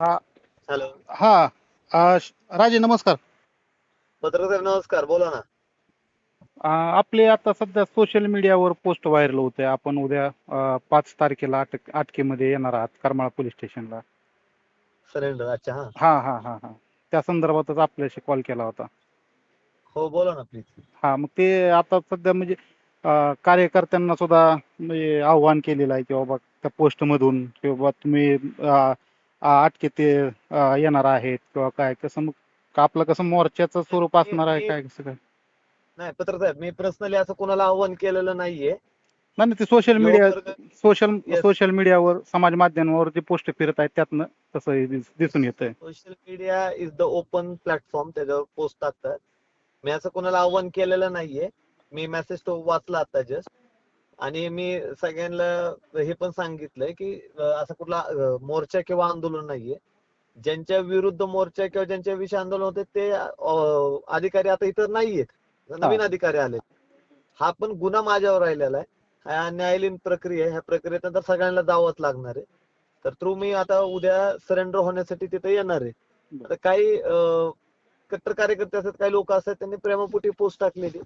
हा. हॅलो. हा अ, श- राजे नमस्कार. पत्रकार नमस्कार बोला ना. अ, आपले आता सध्या सोशल मीडियावर पोस्ट व्हायरल होते आपण उद्या अ, पाच तारखेला अटक अटकेमध्ये येणार आहात करमाळा पोलीस स्टेशनला सरेंडर अच्छा हा. हा हा हा हा. त्या संदर्भातच आपल्याशी कॉल केला होता. हो बोला ना प्लीज हा मग ते आता सध्या म्हणजे अ, कार्यकर्त्यांना सुद्धा म्हणजे आव्हान केलेलं आहे की बाबा त्या पोस्टमधून की बाबा तुम्ही अ, अटकेत ते, येणार आहेत किंवा काय कसं मग आपलं कसं मोर्चाचं स्वरूप असणार आहे काय कसं काय? नाही पत्रकार साहेब मी पर्सनली असं कोणाला आव्हान केलेलं नाहीये. नाही ते सोशल मीडिया सोशल. सोशल मीडियावर समाज माध्यमावर जे पोस्ट फिरत आहेत त्यातनं तसं दिस- दिसून येतंय. Social media is the open platform त्याच्यावर पोस्ट टाकतात. मी असं कोणाला आव्हान केलेलं नाहीये. मी मेसेज तो वाचला आता जस्ट आणि मी सगळ्यांना हे पण सांगितलंय की असं कुठला मोर्चा किंवा आंदोलन नाहीये. ज्यांच्या विरुद्ध मोर्चा किंवा ज्यांच्या विषयी आंदोलन होते ते अधिकारी आता इथं नाहीयेत. नवीन अधिकारी आलेत. हा पण गुन्हा माझ्यावर राहिलेला आहे. हा न्यायालयीन प्रक्रिया आहे. ह्या प्रक्रियेत नंतर सगळ्यांना जावंच लागणार आहे. तर थ्रू मी आता उद्या सरेंडर होण्यासाठी तिथे येणार आहे. आता काही कट्टर कार्यकर्ते असतात काही लोक असतात त्यांनी प्रेमापोटी पोस्ट टाकलेली.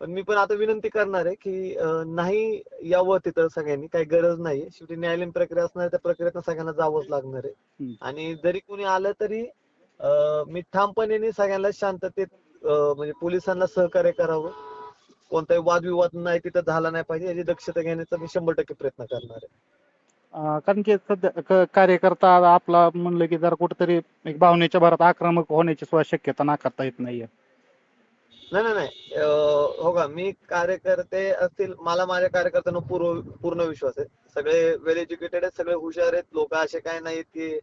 पण मी पण आता विनंती करणार आहे की नाही यावं तिथं सगळ्यांनी काही गरज नाही शेवटी न्यायालयीन प्रक्रिया असणार त्या प्रक्रियेत सगळ्यांना जावंच लागणार आहे. आणि जरी कोणी आलं तरी मी ठामपणे सगळ्यांना शांततेत म्हणजे पोलिसांना सहकार्य करावं. कोणताही वादविवाद नाही तिथं झाला नाही पाहिजे याची दक्षता घेण्याचा मी शंभर टक्के प्रयत्न करणार आहे. कारण की सध्या कार्यकर्ता आपला म्हणलं की जरा कुठेतरी एक भावनेच्या भरात आक्रमक होण्याची सुद्धा शक्यता नाकारता येत नाहीये. नाही नाही नाही. अं, हो का मी कार्यकर्ते असतील मला माझ्या कार्यकर्त्यांना पूर्ण पूर्ण विश्वास आहे. सगळे वेल एज्युकेटेड आहेत सगळे हुशार आहेत लोक असे काय नाहीत की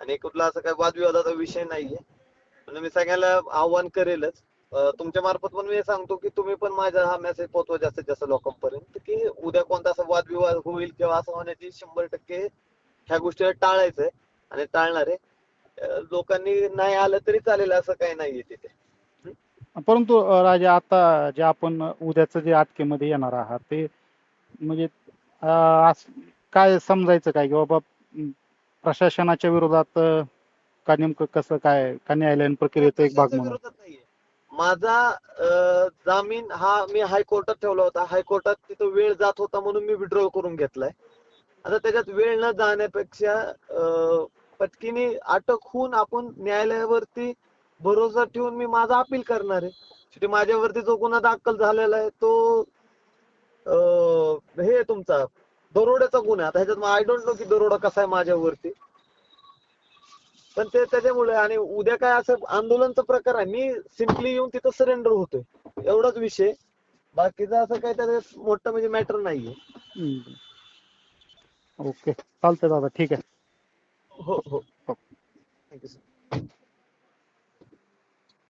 आणि कुठला असं काय वादविवादाचा विषय नाहीये. म्हणजे मी सगळ्यांना आव्हान करेलच. अं, तुमच्या मार्फत पण मी सांगतो की तुम्ही पण माझा हा मेसेज पोहोचवा जास्तीत जास्त लोकांपर्यंत की उद्या कोणता असा वादविवाद होईल किंवा असं होण्याची शंभर टक्के ह्या गोष्टीला टाळायचंय आणि टाळणार. आहे अं, लोकांनी नाही आलं तरी चालेल असं काही नाहीये तिथे. परंतु अं, राजा आता जे आपण उद्याचं जे अटकेमध्ये येणार आहात ते म्हणजे अं, काय समजायचं काय? की बाबा अं, प्रशासनाच्या विरोधात अं, का नेमकं कसं काय का न्यायालयीन प्रक्रियेचा एक भाग म्हणून? विरोधात नाहीये. माझा अं, जामीन हा मी हायकोर्टात ठेवला होता. हायकोर्टात तिथं वेळ जात होता म्हणून मी विड्रॉ करून घेतलाय. आता त्याच्यात वेळ न जाण्यापेक्षा अं, पटकीने अटक होऊन आपण न्यायालयावरती भरोसा ठेवून मी माझा अपील करणार आहे. शेवटी माझ्यावरती जो गुन्हा दाखल झालेला आहे तो हे तुमचा दरोड्याचा गुन्हा. आता ह्याच्यात आय डोंट नो की दरोडा कसा आहे माझ्यावरती. पण ते त्याच्यामुळे आणि उद्या काय असं आंदोलनचा प्रकार आहे. मी सिम्पली येऊन तिथं सरेंडर होतोय. एवढाच विषय बाकीचा असं काही त्याच्यात मोठं म्हणजे मॅटर नाहीये. ओके. चालतंय दादा. ठीक आहे. हो हो. हो. Thank you sir